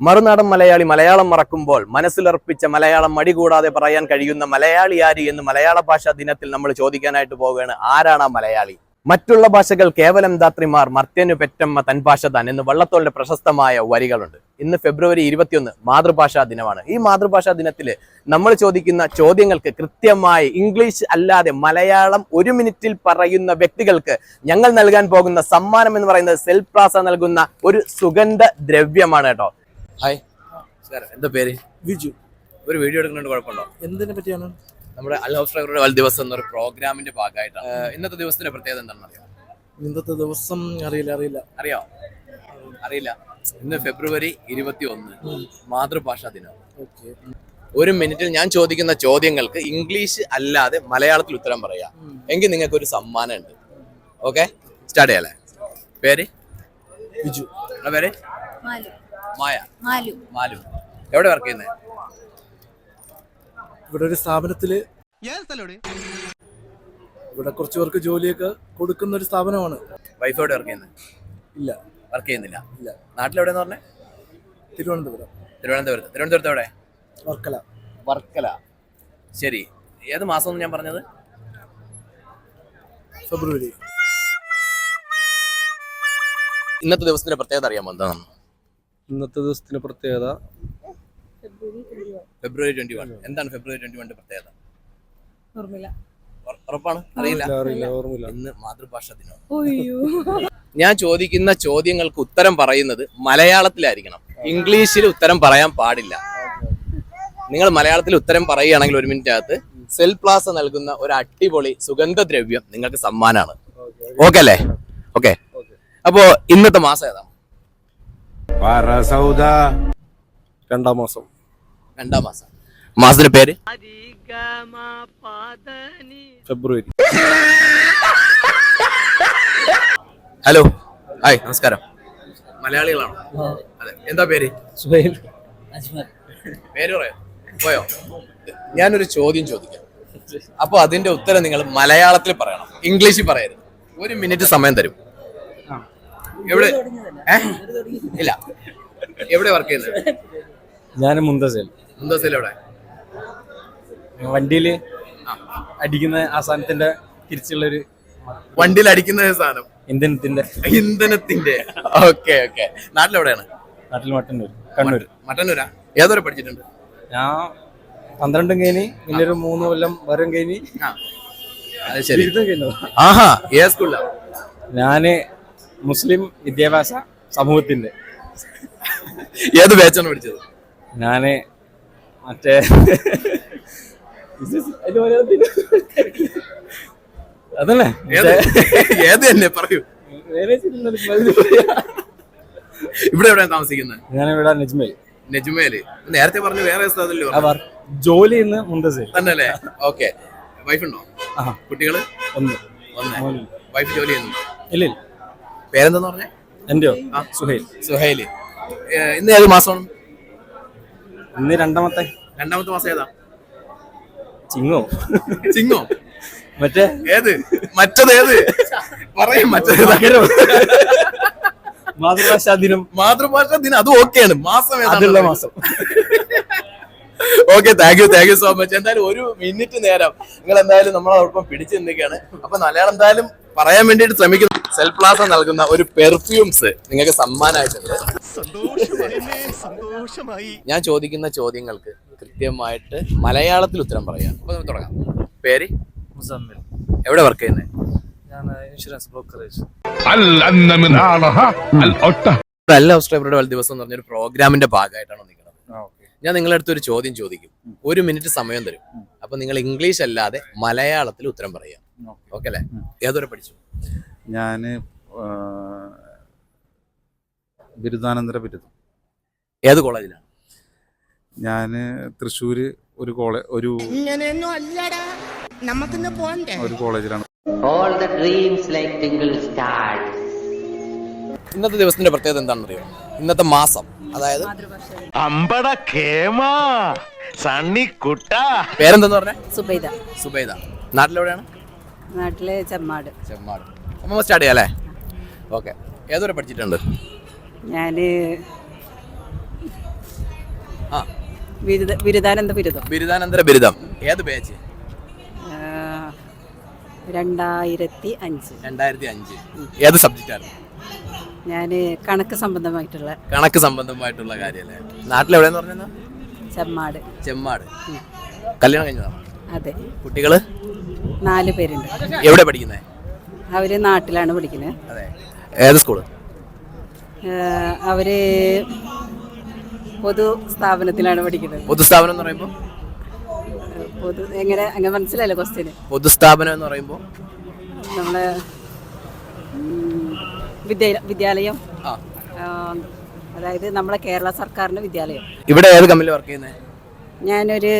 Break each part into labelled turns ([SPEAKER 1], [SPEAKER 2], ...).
[SPEAKER 1] മറുനാടൻ മലയാളി മലയാളം മറക്കുമ്പോൾ മനസ്സിലർപ്പിച്ച മലയാളം മടി കൂടാതെ പറയാൻ കഴിയുന്ന മലയാളി ആര് എന്ന് മലയാള ഭാഷാ ദിനത്തിൽ നമ്മൾ ചോദിക്കാനായിട്ട് പോവുകയാണ്. ആരാണ് ആ മലയാളി? മറ്റുള്ള ഭാഷകൾ കേവലം ദാത്രിമാർ മർത്യനു പെറ്റമ്മ തൻ ഭാഷ താൻ എന്ന് വള്ളത്തോളിന്റെ പ്രശസ്തമായ വരികളുണ്ട്. ഇന്ന് ഫെബ്രുവരി ഇരുപത്തിയൊന്ന് മാതൃഭാഷാ ദിനമാണ്. ഈ മാതൃഭാഷാ ദിനത്തിൽ നമ്മൾ ചോദിക്കുന്ന ചോദ്യങ്ങൾക്ക് കൃത്യമായി ഇംഗ്ലീഷ് അല്ലാതെ മലയാളം ഒരു മിനിറ്റിൽ പറയുന്ന വ്യക്തികൾക്ക് ഞങ്ങൾ നൽകാൻ പോകുന്ന സമ്മാനം എന്ന് പറയുന്നത് സെൽ പ്ലാസ നൽകുന്ന ഒരു സുഗന്ധ ദ്രവ്യമാണ് കേട്ടോ. ഹായ്. സാർ എന്താ പേര്?
[SPEAKER 2] വിജു
[SPEAKER 1] ഒരു വീഡിയോ എടുക്കുന്നുണ്ട് കുഴപ്പമുണ്ടോ?
[SPEAKER 2] എന്തിനെ പറ്റിയാണ്?
[SPEAKER 1] നമ്മുടെ അൽ ഹൗസ് ഡ്രൈവറുടെ വൽ ദിവസം എന്നൊരു പ്രോഗ്രാമിന്റെ ഭാഗമായിട്ടാണ്. ഇന്നത്തെ ദിവസത്തിന്റെ പ്രത്യേകത എന്താണെന്ന് അറിയാം?
[SPEAKER 2] ഇന്നത്തെ ദിവസം അറിയില്ല അറിയില്ല.
[SPEAKER 1] അറിയോ? അറിയില്ല. ഇന്ന് ഫെബ്രുവരി ഇരുപത്തി ഒന്ന് മാതൃഭാഷാ ദിനം.
[SPEAKER 2] ഓക്കെ.
[SPEAKER 1] ഒരു മിനിറ്റിൽ ഞാൻ ചോദിക്കുന്ന ചോദ്യങ്ങൾക്ക് ഇംഗ്ലീഷ് അല്ലാതെ മലയാളത്തിൽ ഉത്തരം പറയാം. എങ്കിൽ നിങ്ങൾക്ക് ഒരു സമ്മാനം ഉണ്ട് ഓക്കെ? സ്റ്റാർട്ട് ചെയ്യാലേ പേര്? ബിജു. പേര്? മായ.
[SPEAKER 3] മാലു.
[SPEAKER 1] മാലു. എവിടെ വർക്ക് ചെയ്യുന്നത്
[SPEAKER 2] ഇവിടെ ഒരു സ്ഥാപനത്തിൽ ഇവിടെ കുറച്ച് പേർക്ക് ജോലിയൊക്കെ കൊടുക്കുന്ന ഒരു സ്ഥാപനമാണ്.
[SPEAKER 1] വൈഫ് എവിടെ വർക്ക് ചെയ്യുന്നത്
[SPEAKER 2] ഇല്ല.
[SPEAKER 1] വർക്ക് ചെയ്യുന്നില്ല.
[SPEAKER 2] ഇല്ല.
[SPEAKER 1] നാട്ടിലെവിടെയെന്ന് പറഞ്ഞേ?
[SPEAKER 2] തിരുവനന്തപുരം.
[SPEAKER 1] തിരുവനന്തപുരത്ത്. തിരുവനന്തപുരത്ത് എവിടെ?
[SPEAKER 2] വർക്കല.
[SPEAKER 1] വർക്കല. ശരി. ഏത് മാസം ഞാൻ പറഞ്ഞത്?
[SPEAKER 2] ഫെബ്രുവരി.
[SPEAKER 1] ഇന്നത്തെ ദിവസത്തിന്റെ പ്രത്യേകത അറിയാമോ? എന്താണ്?
[SPEAKER 4] ഇന്നത്തെ ദിവസത്തിന്റെ പ്രത്യേകത?
[SPEAKER 1] ഫെബ്രുവരി ട്വന്റി വൺ എന്താണ് ഫെബ്രുവരി ട്വന്റി വണ്ണിന്റെ പ്രത്യേകത?
[SPEAKER 3] ഓർമ്മയില്ല.
[SPEAKER 1] ഉറപ്പാണ്? അറിയില്ല. ഇന്ന് മാതൃഭാഷ ദിനം
[SPEAKER 3] ഒയ്യോ
[SPEAKER 1] ഞാൻ ചോദിക്കുന്ന ചോദ്യങ്ങൾക്ക് ഉത്തരം പറയുന്നത് മലയാളത്തിലായിരിക്കണം. ഇംഗ്ലീഷിൽ ഉത്തരം പറയാൻ പാടില്ല. നിങ്ങൾ മലയാളത്തിൽ ഉത്തരം പറയുകയാണെങ്കിൽ ഒരു മിനിറ്റ് അകത്ത് സെൽ പ്ലാസ നൽകുന്ന ഒരു അടിപൊളി സുഗന്ധദ്രവ്യം നിങ്ങൾക്ക് സമ്മാനമാണ്. ഓക്കെ അല്ലേ? ഓക്കെ. അപ്പോ ഇന്നത്തെ മാസം ഏതാ
[SPEAKER 4] രണ്ടാം മാസം.
[SPEAKER 1] രണ്ടാം മാസം. മാസത്തിന്റെ പേര്?
[SPEAKER 4] ഫെബ്രുവരി.
[SPEAKER 1] ഹലോ. ഹായ് നമസ്കാരം. മലയാളികളാണോ? അതെ. എന്താ പേര്?
[SPEAKER 4] സുഹൈൽ.
[SPEAKER 1] പേര് പറയാം. പോയോ? ഞാനൊരു ചോദ്യം ചോദിക്കാം. അപ്പൊ അതിന്റെ ഉത്തരം നിങ്ങൾ മലയാളത്തിൽ പറയണം. ഇംഗ്ലീഷിൽ പറയരുത്. ഒരു മിനിറ്റ് സമയം തരും. എവിടെ? ഇല്ല. എവിടെ വർക്ക് ചെയ്യുന്നത്
[SPEAKER 4] ഞാൻ മുന്തസേൽ.
[SPEAKER 1] മുന്തസേൽ എവിടെ
[SPEAKER 4] വണ്ടിയിൽ അടിക്കുന്ന ആ സാധനത്തിന്റെ തിരിച്ചുള്ളൊരു
[SPEAKER 1] വണ്ടിയിൽ അടിക്കുന്ന സാധനം.
[SPEAKER 4] ഇന്ധനത്തിന്റെ.
[SPEAKER 1] ഇന്ധനത്തിന്റെ. Okay okay. നാട്ടിലെവിടെയാണ്?
[SPEAKER 4] നാട്ടിൽ മട്ടന്നൂർ കണ്ണൂർ.
[SPEAKER 1] മട്ടന്നൂരാ? ഏതൊരു പഠിച്ചിട്ടുണ്ട്?
[SPEAKER 4] ഞാൻ പന്ത്രണ്ടും കഴിഞ്ഞ് പിന്നെ ഒരു മൂന്ന് കൊല്ലം വരും കഴിഞ്ഞി
[SPEAKER 1] ആഹാ ഏത് സ്കൂളിലാണ്
[SPEAKER 4] ഞാൻ മുസ്ലിം വിദ്യാഭ്യാസ സമൂഹത്തിന്റെ
[SPEAKER 1] ഏത് ബാച്ചാണ് പഠിച്ചത്?
[SPEAKER 4] ഞാൻ മറ്റേ അതല്ലേ?
[SPEAKER 1] ഏത്? തന്നെ പറയൂ. ഇവിടെ എവിടെയാണ് താമസിക്കുന്നത്?
[SPEAKER 4] ഞാനിവിടെ നജ്മൽ
[SPEAKER 1] നെജുമേൽ നേരത്തെ പറഞ്ഞു വേറെ സ്ഥലത്തല്ലേ
[SPEAKER 4] ജോലി ഇന്ന് മുന്തസേൽ
[SPEAKER 1] തന്നെയല്ലേ? ഓക്കെ. വൈഫ് ഉണ്ടോ?
[SPEAKER 4] ആഹാ.
[SPEAKER 1] കുട്ടികൾ?
[SPEAKER 4] ഒന്ന്.
[SPEAKER 1] ഒന്ന്. വൈഫ് ജോലി ചെയ്യുന്നു
[SPEAKER 4] ഇല്ല
[SPEAKER 1] പേരെന്തെന്ന് പറഞ്ഞേ?
[SPEAKER 4] എന്റെയോ?
[SPEAKER 1] ആ.
[SPEAKER 4] സുഹൈൽ.
[SPEAKER 1] സുഹൈൽ. ഏ, ഇന്ന് ഏത് മാസമാണ്?
[SPEAKER 4] ഇന്ന് രണ്ടാമത്തെ.
[SPEAKER 1] രണ്ടാമത്തെ മാസം ഏതാ?
[SPEAKER 4] ചിങ്ങോ?
[SPEAKER 1] ചിങ്ങോ?
[SPEAKER 4] മറ്റേ?
[SPEAKER 1] ഏത്? മറ്റത് ഏത്? പറയും മറ്റത്
[SPEAKER 4] മാതൃഭാഷാ ദിനം.
[SPEAKER 1] മാതൃഭാഷാ ദിനം അത് ഓക്കെയാണ്. മാസം
[SPEAKER 4] അതുള്ള മാസം.
[SPEAKER 1] Okay thank you thank you so much എന്തായാലും ഒരു മിനിറ്റ് നേരം. നിങ്ങൾ എന്തായാലും നമ്മളോടൊപ്പം പിടിച്ചു നിൽക്കുകയാണ്. അപ്പൊ മലയാളം എന്തായാലും പറയാൻ വേണ്ടിയിട്ട് ശ്രമിക്കുന്നു. സെൽ പ്ലാസ നൽകുന്ന ഒരു പെർഫ്യൂംസ് നിങ്ങൾക്ക് സമ്മാനമായിട്ടുണ്ട്. ഞാൻ ചോദിക്കുന്ന ചോദ്യങ്ങൾക്ക് കൃത്യമായിട്ട് മലയാളത്തിൽ ഉത്തരം പറയാം. അപ്പൊ നമുക്ക് തുടങ്ങാം. പേര്?
[SPEAKER 4] മുസമ്മിൽ.
[SPEAKER 1] എവിടെ വർക്ക് ചെയ്യുന്നത്
[SPEAKER 4] ഇൻഷുറൻസ് ബ്രോക്കറേജ്
[SPEAKER 1] ദിവസം എന്ന് പറഞ്ഞൊരു പ്രോഗ്രാമിന്റെ ഭാഗമായിട്ടാണ് നിൽക്കുന്നത്. ഞാൻ നിങ്ങളുടെ അടുത്ത് ഒരു ചോദ്യം ചോദിക്കും. ഒരു മിനിറ്റ് സമയം തരും. അപ്പൊ നിങ്ങൾ ഇംഗ്ലീഷ് അല്ലാതെ മലയാളത്തിൽ ഉത്തരം പറയാം. ഓക്കെ. അല്ലേ? ഏതൊരു പഠിച്ചു?
[SPEAKER 5] ഞാൻ ബിരുദാനന്തര ബിരുദം.
[SPEAKER 1] ഏത് കോളേജിലാണ്?
[SPEAKER 5] ഞാൻ തൃശ്ശൂർ ഒരു കോളേജ് ഒരു ഒരു കോളേജിലാണ്.
[SPEAKER 6] All the dreams like twinkle stars.
[SPEAKER 1] ഇന്നത്തെ ദിവസത്തിന്റെ പ്രത്യേകത എന്താണെന്ന് അറിയോ ഇന്നത്തെ മാസം അതായത്
[SPEAKER 7] അമ്പട കേമാ സണ്ണി കുട്ട.
[SPEAKER 1] പേരെന്തെന്ന് പറഞ്ഞ?
[SPEAKER 3] സുബൈദ.
[SPEAKER 1] സുബൈദ. നാട്ടിലെവിടെയാണ്?
[SPEAKER 3] നാട്ടിലെ ചെമ്മാട്.
[SPEAKER 1] ചെമ്മാട്. അമ്മ സ്റ്റാർട്ട് ചെയ്യാം അല്ലേ? ഓക്കെ ഏതൊരു പഠിച്ചിട്ടുണ്ട്?
[SPEAKER 3] ഞാൻ
[SPEAKER 1] ആ.
[SPEAKER 3] ബിരുദ ബിരുദാനന്ദ ബിരുദം.
[SPEAKER 1] ബിരുദാനന്തര ബിരുദം. ഏത് ബാച്ച്
[SPEAKER 3] രണ്ടായിരത്തി അഞ്ച്.
[SPEAKER 1] രണ്ടായിരത്തി അഞ്ച്. ഏത് സബ്ജക്റ്റാണ്
[SPEAKER 3] ഞാൻ കണക്ക് സംബന്ധമായിട്ടുള്ള
[SPEAKER 1] കണക്ക് സംബന്ധമായിട്ടുള്ള കാര്യമല്ലേ നാട്ടിലെവിടെയെന്ന് പറഞ്ഞാൽ
[SPEAKER 3] ചെമ്മാട്.
[SPEAKER 1] ചെമ്മാട്. കല്യാണം കഴിഞ്ഞതാണ്?
[SPEAKER 3] അതെ.
[SPEAKER 1] കുട്ടികൾ?
[SPEAKER 3] നാല് പേരുണ്ട്.
[SPEAKER 1] എവിടെ പഠിക്കുന്നത്
[SPEAKER 3] അവർ നാട്ടിലാണ് പഠിക്കുന്നത്.
[SPEAKER 1] അതെ. ഏത് സ്കൂൾ?
[SPEAKER 3] അവർ പൊതു സ്ഥാപനത്തിലാണ് പഠിക്കുന്നത്.
[SPEAKER 1] പൊതുസ്ഥാപനം എന്ന് പറയുമ്പോൾ
[SPEAKER 3] പൊതു എങ്ങനെ അങ്ങനെ മനസ്സിലായല്ലോ ക്വസ്റ്റ്യന്
[SPEAKER 1] പൊതുസ്ഥാപനം എന്ന് പറയുമ്പോൾ
[SPEAKER 3] നമ്മളെ വിദ്യ വിദ്യാലയം. അതായത് നമ്മളെ കേരള സർക്കാരിന്റെ വിദ്യാലയം.
[SPEAKER 1] ഇവിടെ ഏത് കമ്പനി വർക്ക് ചെയ്യുന്നത്
[SPEAKER 3] ഞാനൊരു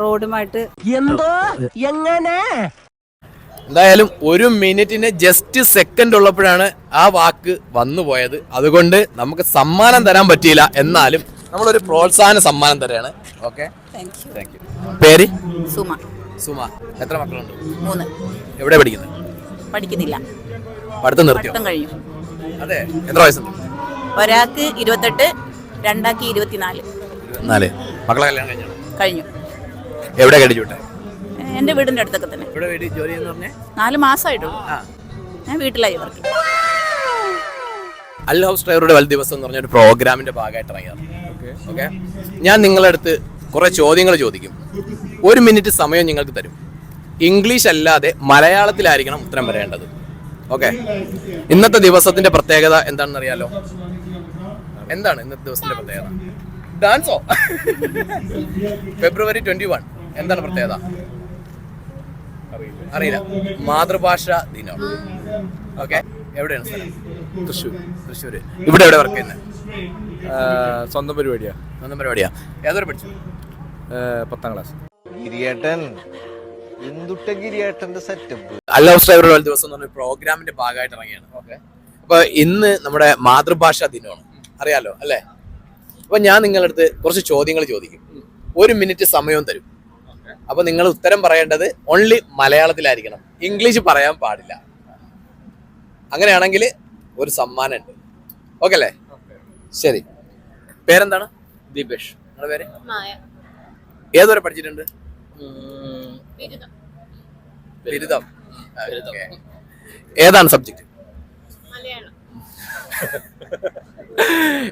[SPEAKER 3] റോഡുമായിട്ട് എന്തോ? റോഡുമായിട്ട്
[SPEAKER 1] എന്തായാലും ഒരു മിനിറ്റിന് ജസ്റ്റ് സെക്കൻഡ് ഉള്ളപ്പോഴാണ് ആ വാക്ക് വന്നു പോയത്. അതുകൊണ്ട് നമുക്ക് സമ്മാനം തരാൻ പറ്റിയില്ല. എന്നാലും നമ്മളൊരു പ്രോത്സാഹന സമ്മാനം തരാണ്. ഓക്കെ
[SPEAKER 3] താങ്ക് യു
[SPEAKER 1] പേര്?
[SPEAKER 3] സുമ.
[SPEAKER 1] സുമ. എത്ര മക്കളുണ്ട്?
[SPEAKER 3] മൂന്ന്.
[SPEAKER 1] എവിടെ പഠിക്കുന്നത്
[SPEAKER 3] പഠിക്കുന്നില്ല.
[SPEAKER 1] പഠിത്തം നിർത്തിയോ?
[SPEAKER 3] കഴിഞ്ഞു.
[SPEAKER 1] അതെ. എത്ര വയസ്സുണ്ട്?
[SPEAKER 3] ഒരാൾക്ക് ഇരുപത്തെട്ട് രണ്ടാക്കി ഇരുപത്തിനാല്.
[SPEAKER 1] നാല് മക്കളെ കല്യാണം കഴിഞ്ഞു?
[SPEAKER 3] കഴിഞ്ഞു.
[SPEAKER 1] എവിടെ കഴിച്ചു വിട്ടെ?
[SPEAKER 3] എന്റെ വീടിന്റെ അടുത്തൊക്കെ തന്നെ.
[SPEAKER 1] ഇവിടെ വീട്ടിൽ ജോലി എന്ന് പറഞ്ഞേ?
[SPEAKER 3] നാല് മാസമായിട്ടുള്ളൂ ഞാൻ വീട്ടിലായി വർക്ക്
[SPEAKER 1] അൽ ഹൗസ് ഡ്രൈവറുടെ വൽ ദിവസം എന്ന് പറഞ്ഞ ഒരു പ്രോഗ്രാമിന്റെ ഭാഗമായിട്ട് ഇറങ്ങിയത്. ഓക്കെ ഞാൻ നിങ്ങളുടെ അടുത്ത് കുറെ ചോദ്യങ്ങൾ ചോദിക്കും. ഒരു മിനിറ്റ് സമയം നിങ്ങൾക്ക് തരും. ഇംഗ്ലീഷ് അല്ലാതെ മലയാളത്തിലായിരിക്കണം ഉത്തരം വരേണ്ടത്. ഓക്കെ ഇന്നത്തെ ദിവസത്തിന്റെ പ്രത്യേകത എന്താണെന്ന് അറിയാലോ? എന്താണ് ഇന്നത്തെ ദിവസത്തിന്റെ പ്രത്യേകത? ഡാൻസോ ഫെബ്രുവരി ട്വന്റി വൺ എന്താണ് പ്രത്യേകത? അറിയില്ല. മാതൃഭാഷ ദിനം. ഓക്കെ. എവിടെയാണ് സ്ഥലം? തൃശ്ശൂർ. തൃശ്ശൂർ ഇവിടെ എവിടെ വർക്ക് ചെയ്യുന്നത്
[SPEAKER 4] സ്വന്തം പരിപാടിയാ.
[SPEAKER 1] സ്വന്തം പരിപാടിയാ. ഏതൊരു പഠിച്ചു?
[SPEAKER 4] പത്താം ക്ലാസ്
[SPEAKER 8] ഗിരിയേട്ടൻ. എന്തുട്ട ഗിരിയേട്ടന്റെ സെറ്റപ്പ്
[SPEAKER 1] അല്ല ഹൗസ് ഡ്രൈവർ ദിവസം എന്ന് പറഞ്ഞ പ്രോഗ്രാമിന്റെ ഭാഗമായിട്ട് ഇറങ്ങിയാണ്. ഓക്കെ. അപ്പൊ ഇന്ന് നമ്മുടെ മാതൃഭാഷ ദിനമാണ്. അറിയാലോ അല്ലേ? അപ്പൊ ഞാൻ നിങ്ങളടുത്ത് അടുത്ത് കുറച്ച് ചോദ്യങ്ങൾ ചോദിക്കും. ഒരു മിനിറ്റ് സമയവും തരും. അപ്പൊ നിങ്ങൾ ഉത്തരം പറയേണ്ടത് ഓൺലി മലയാളത്തിലായിരിക്കണം. ഇംഗ്ലീഷ് പറയാൻ പാടില്ല. അങ്ങനെയാണെങ്കിൽ ഒരു സമ്മാനം ഉണ്ട് ഓക്കെ അല്ലേ? ശരി. പേരെന്താണ്?
[SPEAKER 4] ദീപേഷ്.
[SPEAKER 1] നിങ്ങളുടെ പേര്? ഏതുവരെ പഠിച്ചിട്ടുണ്ട്? ബിരുദം. ഏതാണ് സബ്ജക്ട്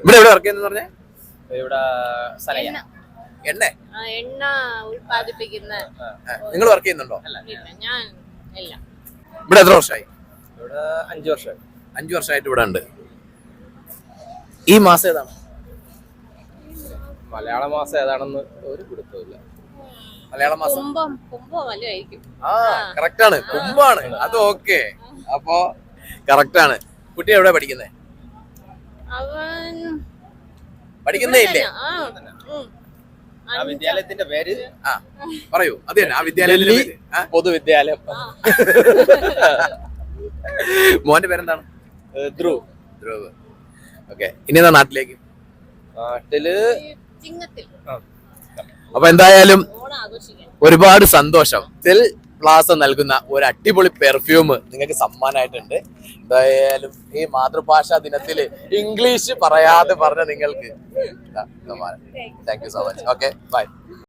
[SPEAKER 1] ഇവിടെ എവിടെ വർക്ക് ചെയ്യുന്ന പറഞ്ഞേ?
[SPEAKER 4] ഇവിടെ
[SPEAKER 1] എണ്ണ?
[SPEAKER 9] എണ്ണ ഉൽപ്പാദിപ്പിക്കുന്ന
[SPEAKER 1] നിങ്ങൾ വർക്ക് ചെയ്യുന്നുണ്ടോ?
[SPEAKER 9] ഞാൻ ഇല്ല.
[SPEAKER 1] ഇവിടെ എത്ര വർഷമായി?
[SPEAKER 4] ഇവിടെ അഞ്ചു വർഷം
[SPEAKER 1] അഞ്ചു വർഷമായിട്ട് ഇവിടെ ഉണ്ട്. ഈ മാസം ഏതാണ്?
[SPEAKER 4] മലയാള മാസം ഏതാണെന്ന് ഒരു പിടുത്തമില്ല
[SPEAKER 1] മലയാള മാസം? ആ കറക്റ്റ് ആണ്. കുംഭാണ് അത് ഓക്കെ അപ്പോ കറക്റ്റ് ആണ്. കുട്ടി എവിടെ പഠിക്കുന്നേ?
[SPEAKER 9] അവൻ
[SPEAKER 1] പഠിക്കുന്നേ ഇല്ലേ?
[SPEAKER 9] ആ,
[SPEAKER 4] വിദ്യാലയത്തിന്റെ പേര്?
[SPEAKER 1] ആ പറയൂ. അത് തന്നെ ആ വിദ്യാലയത്തിന്റെ പേര്. ആ?
[SPEAKER 4] പൊതുവിദ്യാലയം.
[SPEAKER 1] മോന്റെ പേരെന്താണ്?
[SPEAKER 4] ധ്രുവ്.
[SPEAKER 1] ധ്രുവ്. ഓക്കെ ഇനി എന്നാ നാട്ടിലേക്ക്?
[SPEAKER 4] നാട്ടിൽ
[SPEAKER 9] ചിങ്ങത്തിൽ.
[SPEAKER 1] അപ്പൊ എന്തായാലും
[SPEAKER 9] ഓണം ആഘോഷിക്കാൻ.
[SPEAKER 1] ഒരുപാട് സന്തോഷം. സെൽ പ്ലാസ നൽകുന്ന ഒരു അടിപൊളി പെർഫ്യൂം നിങ്ങൾക്ക് സമ്മാനമായിട്ടുണ്ട്. എന്തായാലും ഈ മാതൃഭാഷാ ദിനത്തിൽ ഇംഗ്ലീഷ് പറയാതെ പറഞ്ഞ നിങ്ങൾക്ക്. Thank you so much okay bye